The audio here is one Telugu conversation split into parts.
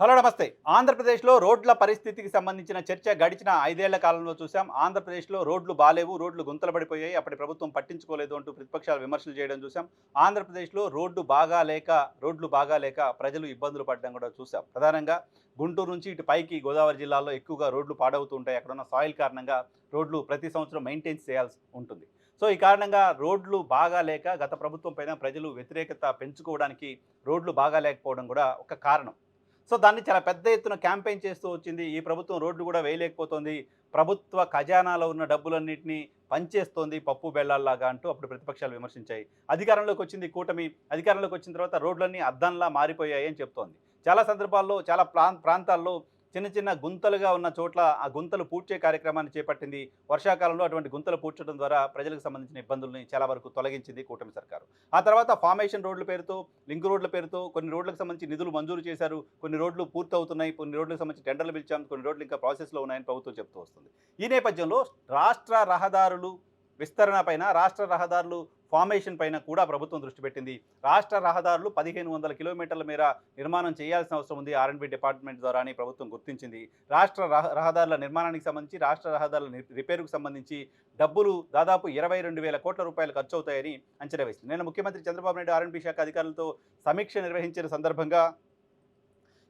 హలో నమస్తే. ఆంధ్రప్రదేశ్లో రోడ్ల పరిస్థితికి సంబంధించిన చర్చ గడిచిన ఐదేళ్ళ కాలంలో చూసాం ఆంధ్రప్రదేశ్లో రోడ్లు బాలేవు రోడ్లు గుంతలు పడిపోయాయి. అప్పటి ప్రభుత్వం పట్టించుకోలేదు అంటూ ప్రతిపక్షాలు విమర్శలు చేయడం చూసాం ఆంధ్రప్రదేశ్లో రోడ్డు బాగా లేక రోడ్లు బాగా లేక ప్రజలు ఇబ్బందులు పడడం కూడా చూసాం ప్రధానంగా గుంటూరు నుంచి ఇటు పైకి గోదావరి జిల్లాలో ఎక్కువగా రోడ్లు పాడవుతూ ఉంటాయి. అక్కడ ఉన్న సాయిల్ కారణంగా రోడ్లు ప్రతి సంవత్సరం మెయింటైన్ చేయాల్సి ఉంటుంది. సో ఈ కారణంగా రోడ్లు బాగా లేక గత ప్రభుత్వం పైన ప్రజలు వ్యతిరేకత పెంచుకోవడానికి రోడ్లు బాగా లేకపోవడం కూడా ఒక కారణం. సో దాన్ని చాలా పెద్ద ఎత్తున క్యాంపెయిన్ చేస్తూ వచ్చింది. ఈ ప్రభుత్వం రోడ్లు కూడా వేయలేకపోతుంది. ప్రభుత్వ ఖజానాలో ఉన్న డబ్బులన్నింటినీ పంచేస్తోంది పప్పు బెల్లాల్లాగా అంటూ అప్పుడు ప్రతిపక్షాలు విమర్శించాయి. అధికారంలోకి వచ్చింది కూటమి. అధికారంలోకి వచ్చిన తర్వాత రోడ్లన్నీ అద్దంలా మారిపోయాయి అని చెప్తోంది. చాలా సందర్భాల్లో చాలా ప్రాంతాల్లో చిన్న చిన్న గుంతలుగా ఉన్న చోట్ల ఆ గుంతలు పూడ్చే కార్యక్రమాన్ని చేపట్టింది. వర్షాకాలంలో అటువంటి గుంతలు పూడ్చడం ద్వారా ప్రజలకు సంబంధించిన ఇబ్బందుల్ని చాలా వరకు తొలగించింది కూటమి సర్కారు. ఆ తర్వాత ఫార్మేషన్ రోడ్ల పేరుతో లింక్ రోడ్ల పేరుతో కొన్ని రోడ్లకు సంబంధించి నిధులు మంజూరు చేశారు. కొన్ని రోడ్లు పూర్తవుతున్నాయి. కొన్ని రోడ్లకు సంబంధించి టెండర్లు పిలిచాం. కొన్ని రోడ్లు ఇంకా ప్రాసెస్లో ఉన్నాయని ప్రభుత్వం చెప్తూ వస్తుంది. ఈ నేపథ్యంలో రాష్ట్ర రహదారులు విస్తరణ పైన రాష్ట్ర రహదారులు ఫార్మేషన్ పైన కూడా ప్రభుత్వం దృష్టి పెట్టింది. రాష్ట్ర రహదారులు పదిహేను వందల కిలోమీటర్ల మేర నిర్మాణం చేయాల్సిన అవసరం ఉంది ఆర్ఎండ్బి డిపార్ట్మెంట్ ద్వారా అని ప్రభుత్వం గుర్తించింది. రాష్ట్ర రహ- రహదారుల నిర్మాణానికి సంబంధించి రాష్ట్ర రహదారుల రిపేరుకు సంబంధించి డబ్బులు దాదాపు ఇరవై రెండు వేల కోట్ల రూపాయలు ఖర్చు అవుతాయని అంచనా వేసింది. నేను ముఖ్యమంత్రి చంద్రబాబు నాయుడు ఆర్ఎండ్బి శాఖ అధికారులతో సమీక్ష నిర్వహించిన సందర్భంగా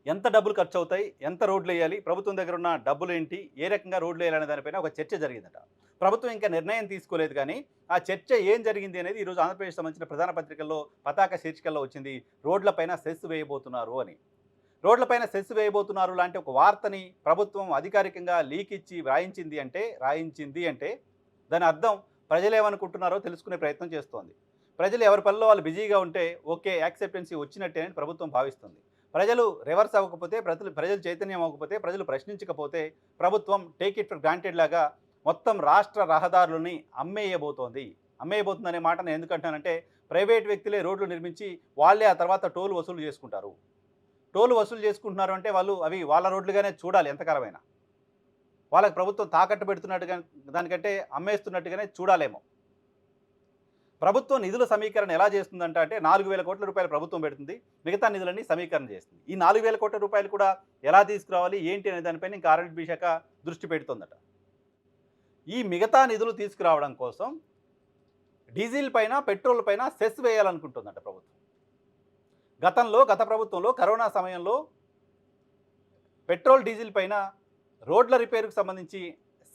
ఎంత డబ్బులు ఖర్చు అవుతాయి ఎంత రోడ్లు వేయాలి ప్రభుత్వం దగ్గర ఉన్న డబ్బులు ఏంటి ఏ రకంగా రోడ్లు వేయాలనే దానిపైన ఒక చర్చ జరిగిందట. ప్రభుత్వం ఇంకా నిర్ణయం తీసుకోలేదు కానీ ఆ చర్చ ఏం జరిగింది అనేది ఈరోజు ఆంధ్రప్రదేశ్ సంబంధించిన ప్రధాన పత్రికల్లో పతాక శీర్షికల్లో వచ్చింది. రోడ్లపైన సెస్ వేయబోతున్నారు అని. రోడ్లపైన సెస్ వేయబోతున్నారు లాంటి ఒక వార్తని ప్రభుత్వం అధికారికంగా లీక్ ఇచ్చి వ్రాయించింది అంటే రాయించింది అంటే దాని అర్థం ప్రజలు ఏమనుకుంటున్నారో తెలుసుకునే ప్రయత్నం చేస్తోంది. ప్రజలు ఎవరి పనిలో వాళ్ళు బిజీగా ఉంటే ఓకే యాక్సెప్టెన్సీ వచ్చినట్టే అని ప్రభుత్వం భావిస్తుంది. ప్రజలు రివర్స్ అవ్వకపోతే ప్రజలు ప్రజలు చైతన్యం అవ్వకపోతే ప్రజలు ప్రశ్నించకపోతే ప్రభుత్వం టేక్ ఇట్ ఫర్ గ్రాంటెడ్ లాగా మొత్తం రాష్ట్ర రహదారులని అమ్మేయబోతోంది. అమ్మేయబోతుందనే మాట నేను ఎందుకంటానంటే ప్రైవేట్ వ్యక్తులే రోడ్లు నిర్మించి వాళ్ళే ఆ తర్వాత టోల్ వసూలు చేసుకుంటారు. టోల్ వసూలు చేసుకుంటున్నారు అంటే వాళ్ళు అవి వాళ్ళ రోడ్లుగానే చూడాలి ఎంతకాలమైనా. వాళ్ళకి ప్రభుత్వం తాకట్టు పెడుతున్నట్టుగా దానికంటే అమ్మేస్తున్నట్టుగానే చూడాలేమో. ప్రభుత్వం నిధుల సమీకరణ ఎలా చేస్తుందంట అంటే నాలుగు వేల కోట్ల రూపాయలు ప్రభుత్వం పెడుతుంది మిగతా నిధులన్నీ సమీకరణ చేస్తుంది. ఈ నాలుగు వేల కోట్ల రూపాయలు కూడా ఎలా తీసుకురావాలి ఏంటి అనే దానిపైన ఇంకా ఆర్ఎండ్బి శాఖ దృష్టి పెడుతుందట. ఈ మిగతా నిధులు తీసుకురావడం కోసం డీజిల్ పైన పెట్రోల్ పైన సెస్ వేయాలనుకుంటుందంట ప్రభుత్వం. గతంలో గత ప్రభుత్వంలో కరోనా సమయంలో పెట్రోల్ డీజిల్ పైన రోడ్ల రిపేరుకు సంబంధించి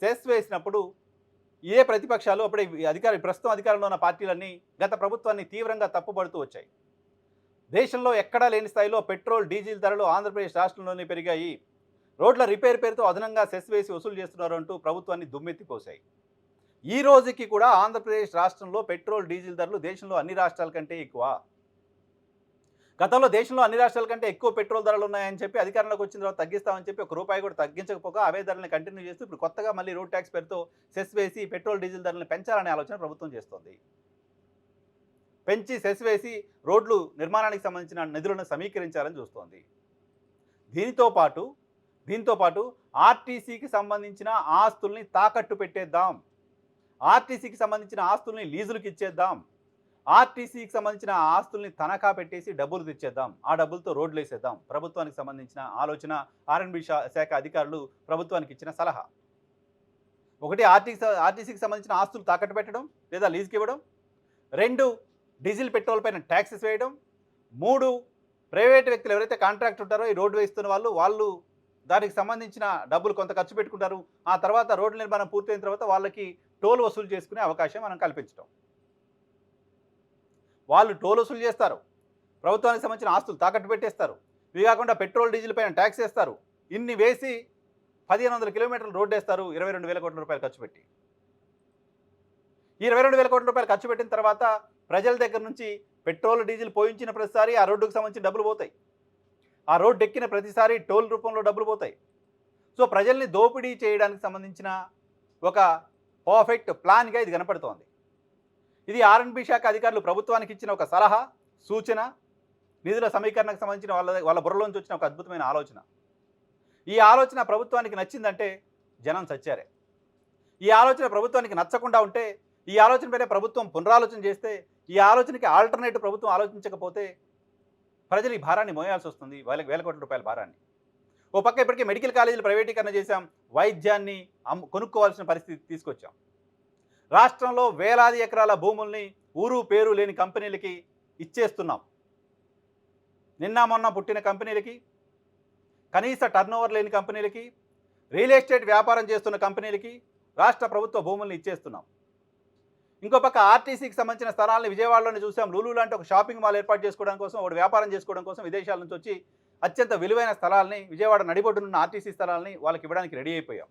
సెస్ వేసినప్పుడు ఏ ప్రతిపక్షాలు అప్పుడే అధికారి అధికార ప్రస్తుతం అధికారంలో ఉన్న పార్టీలన్నీ గత ప్రభుత్వాన్ని తీవ్రంగా తప్పుపడుతూ వచ్చాయి. దేశంలో ఎక్కడా లేని స్థాయిలో పెట్రోల్ డీజిల్ ధరలు ఆంధ్రప్రదేశ్ రాష్ట్రంలోనే పెరిగాయి. రోడ్ల రిపేర్ పేరుతో అదనంగా సెస్ వేసి వసూలు చేస్తున్నారు అంటూ ప్రభుత్వాన్ని దుమ్మెత్తిపోశాయి ఈ రోజుకి కూడా ఆంధ్రప్రదేశ్ రాష్ట్రంలో పెట్రోల్ డీజిల్ ధరలు దేశంలో అన్ని రాష్ట్రాల కంటే ఎక్కువ. గతంలో దేశంలో అన్ని రాష్ట్రాల కంటే ఎక్కువ పెట్రోల్ ధరలు ఉన్నాయని చెప్పి అధికారంలోకి వచ్చిన తర్వాత తగ్గిస్తామని చెప్పి ఒక రూపాయి కూడా తగ్గించకపోగా అవే ధరలను కంటిన్యూ చేస్తూ ఇప్పుడు కొత్తగా మళ్ళీ రోడ్ ట్యాక్స్ పేరుతో సెస్ వేసి పెట్రోల్ డీజిల్ ధరలను పెంచాలనే ఆలోచన ప్రభుత్వం చేస్తోంది. పెంచి సెస్ వేసి రోడ్లు నిర్మాణానికి సంబంధించిన నిధులను సమీకరించాలని చూస్తోంది. దీనితో పాటు దీంతో పాటు ఆర్టీసీకి సంబంధించిన ఆస్తుల్ని తాకట్టు పెట్టేద్దాం. ఆర్టీసీకి సంబంధించిన ఆస్తుల్ని లీజులకు ఇచ్చేద్దాం. ఆర్టీసీకి సంబంధించిన ఆస్తుల్ని తనఖా పెట్టేసి డబ్బులు తెచ్చేద్దాం. ఆ డబ్బులతో రోడ్లు వేసేద్దాం. ప్రభుత్వానికి సంబంధించిన ఆలోచన ఆర్ఎన్బి శాఖ అధికారులు ప్రభుత్వానికి ఇచ్చిన సలహా. ఒకటి ఆర్టీసీ ఆర్టీసీకి సంబంధించిన ఆస్తులు తాకట్టు పెట్టడం లేదా లీజుకి ఇవ్వడం. రెండు డీజిల్ పెట్రోల్ పైన ట్యాక్సెస్ వేయడం. మూడు ప్రైవేట్ వ్యక్తులు ఎవరైతే కాంట్రాక్ట్ ఉంటారో ఈ రోడ్డు వేస్తున్న వాళ్ళు వాళ్ళు దానికి సంబంధించిన డబ్బులు కొంత ఖర్చు పెట్టుకుంటారు. ఆ తర్వాత రోడ్డు నిర్మాణం పూర్తయిన తర్వాత వాళ్ళకి టోల్ వసూలు చేసుకునే అవకాశం మనం కల్పించడం వాళ్ళు టోల్ వసూలు చేస్తారు. ప్రభుత్వానికి సంబంధించిన ఆస్తులు తాకట్టు పెట్టేస్తారు. ఇవి కాకుండా పెట్రోల్ డీజిల్ పైన ట్యాక్స్ వేస్తారు. ఇన్ని వేసి పదిహేను వందల కిలోమీటర్లు రోడ్డు వేస్తారు ఇరవై రెండు వేల కోట్ల రూపాయలు ఖర్చు పెట్టి. ఈ ఇరవై రెండు వేల కోట్ల రూపాయలు ఖర్చు పెట్టిన తర్వాత ప్రజల దగ్గర నుంచి పెట్రోల్ డీజిల్ పోయించిన ప్రతిసారి ఆ రోడ్డుకు సంబంధించిన డబ్బులు పోతాయి. ఆ రోడ్డు ఎక్కిన ప్రతిసారి టోల్ రూపంలో డబ్బులు పోతాయి. సో ప్రజల్ని దోపిడీ చేయడానికి సంబంధించిన ఒక పర్ఫెక్ట్ ప్లాన్గా ఇది కనపడుతోంది. ఇది ఆర్ఎన్బి శాఖ అధికారులు ప్రభుత్వానికి ఇచ్చిన ఒక సలహా సూచన నిధుల సమీకరణకు సంబంధించిన వాళ్ళ వాళ్ళ బుర్రలోంచి వచ్చిన ఒక అద్భుతమైన ఆలోచన. ఈ ఆలోచన ప్రభుత్వానికి నచ్చిందంటే జనం చచ్చారే. ఈ ఆలోచన ప్రభుత్వానికి నచ్చకుండా ఉంటే ఈ ఆలోచనపైన ప్రభుత్వం పునరాలోచన చేస్తే ఈ ఆలోచనకి ఆల్టర్నేటివ్ ప్రభుత్వం ఆలోచించకపోతే ప్రజలు ఈ భారాన్ని మోయాల్సి వస్తుంది. వేల వేల కోట్ల రూపాయల భారాన్ని. ఓ పక్క ఇప్పటికే మెడికల్ కాలేజీలు ప్రైవేటీకరణ చేశాం. వైద్యాన్ని అమ్ము కొనుక్కోవాల్సిన పరిస్థితి తీసుకొచ్చాం. రాష్ట్రంలో వేలాది ఎకరాల భూముల్ని ఊరు పేరు లేని కంపెనీలకి ఇచ్చేస్తున్నాం. నిన్న మొన్న పుట్టిన కంపెనీలకి కనీస టర్నోవర్ లేని కంపెనీలకి రియల్ ఎస్టేట్ వ్యాపారం చేస్తున్న కంపెనీలకి రాష్ట్ర ప్రభుత్వ భూముల్ని ఇచ్చేస్తున్నాం. ఇంకో పక్క ఆర్టీసీకి సంబంధించిన స్థలాలను విజయవాడలోనే చూసాం. లూలు లాంటి ఒక షాపింగ్ మాల్ ఏర్పాటు చేసుకోవడం కోసం ఒకటి వ్యాపారం చేసుకోవడం కోసం విదేశాల నుంచి వచ్చి అత్యంత విలువైన స్థలాల్ని విజయవాడ నడిబొడ్డునున్న ఆర్టీసీ స్థలాల్ని వాళ్ళకి ఇవ్వడానికి రెడీ అయిపోయాం.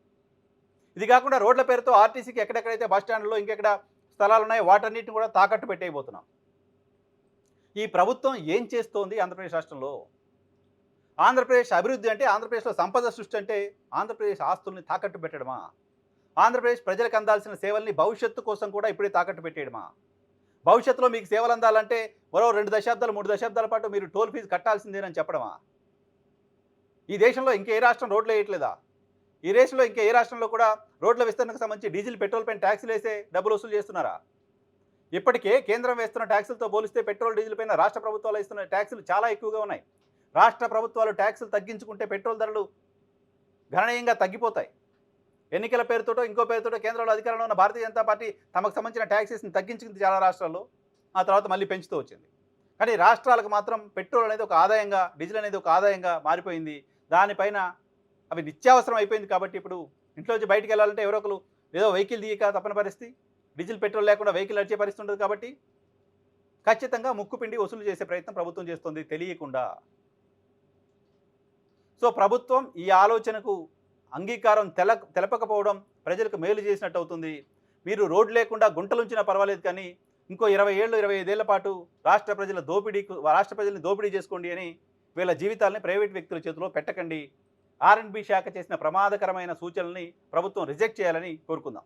ఇది కాకుండా రోడ్ల పేరుతో ఆర్టీసీకి ఎక్కడెక్కడైతే బస్ స్టాండ్లో ఇంకెక్కడ స్థలాలు ఉన్నాయో వాటన్నిటిని కూడా తాకట్టు పెట్టేయబోతున్నాం. ఈ ప్రభుత్వం ఏం చేస్తోంది ఆంధ్రప్రదేశ్ రాష్ట్రంలో? ఆంధ్రప్రదేశ్ అభివృద్ధి అంటే ఆంధ్రప్రదేశ్లో సంపద సృష్టి అంటే ఆంధ్రప్రదేశ్ ఆస్తుల్ని తాకట్టు పెట్టడమా? ఆంధ్రప్రదేశ్ ప్రజలకు అందాల్సిన సేవల్ని భవిష్యత్తు కోసం కూడా ఇప్పుడే తాకట్టు పెట్టేయడమా? భవిష్యత్తులో మీకు సేవలు అందాలంటే మరో రెండు దశాబ్దాలు మూడు దశాబ్దాల పాటు మీరు టోల్ ఫీజు కట్టాల్సిందేనని చెప్పడమా? ఈ దేశంలో ఇంకే ఏ రాష్ట్రం రోడ్లు వేయట్లేదా? ఈ దేశంలో ఇంకే ఏ రాష్ట్రంలో కూడా రోడ్ల విస్తరణకు సంబంధించి డీజిల్ పెట్రోల్ పైన ట్యాక్సులు వేసే డబ్బులు వసూలు చేస్తున్నారా? ఇప్పటికే కేంద్రం వేస్తున్న ట్యాక్సులతో పోలిస్తే పెట్రోల్ డీజిల్ పైన రాష్ట్ర ప్రభుత్వాలు ఇస్తున్న ట్యాక్సులు చాలా ఎక్కువగా ఉన్నాయి. రాష్ట్ర ప్రభుత్వాలు ట్యాక్సులు తగ్గించుకుంటే పెట్రోల్ ధరలు గణనీయంగా తగ్గిపోతాయి. ఎన్నికల పేరుతోటో ఇంకో పేరుతోటో కేంద్రంలో అధికారంలో ఉన్న భారతీయ జనతా పార్టీ తమకు సంబంధించిన ట్యాక్సెస్ని తగ్గించింది చాలా రాష్ట్రాల్లో. ఆ తర్వాత మళ్ళీ పెంచుతూ వచ్చింది. కానీ రాష్ట్రాలకు మాత్రం పెట్రోల్ అనేది ఒక ఆదాయంగా డీజిల్ అనేది ఒక ఆదాయంగా మారిపోయింది. దానిపైన అవి నిత్యావసరం అయిపోయింది కాబట్టి ఇప్పుడు ఇంట్లో నుంచి బయటికి వెళ్ళాలంటే ఎవరో ఒకరు ఏదో వెహికల్ దిగక తప్పని పరిస్థితి. డీజిల్ పెట్రోల్ లేకుండా వెహికల్ నడిచే పరిస్థితి ఉండదు కాబట్టి ఖచ్చితంగా ముక్కుపిండి వసూలు చేసే ప్రయత్నం ప్రభుత్వం చేస్తుంది తెలియకుండా. సో ప్రభుత్వం ఈ ఆలోచనకు అంగీకారం తెల తెలపకపోవడం ప్రజలకు మేలు చేసినట్టు అవుతుంది. మీరు రోడ్ లేకుండా గుంటలుంచినా పర్వాలేదు కానీ ఇంకో ఇరవై ఏళ్ళు ఇరవై ఐదేళ్ళ పాటు రాష్ట్ర ప్రజల దోపిడీ రాష్ట్ర ప్రజల్ని దోపిడీ చేసుకోండి అని వీళ్ళ జీవితాలని ప్రైవేట్ వ్యక్తుల చేతిలో పెట్టకండి. ఆర్ఎండ్బి శాఖ చేసిన ప్రమాదకరమైన సూచనల్ని ప్రభుత్వం రిజెక్ట్ చేయాలని కోరుకుందాం.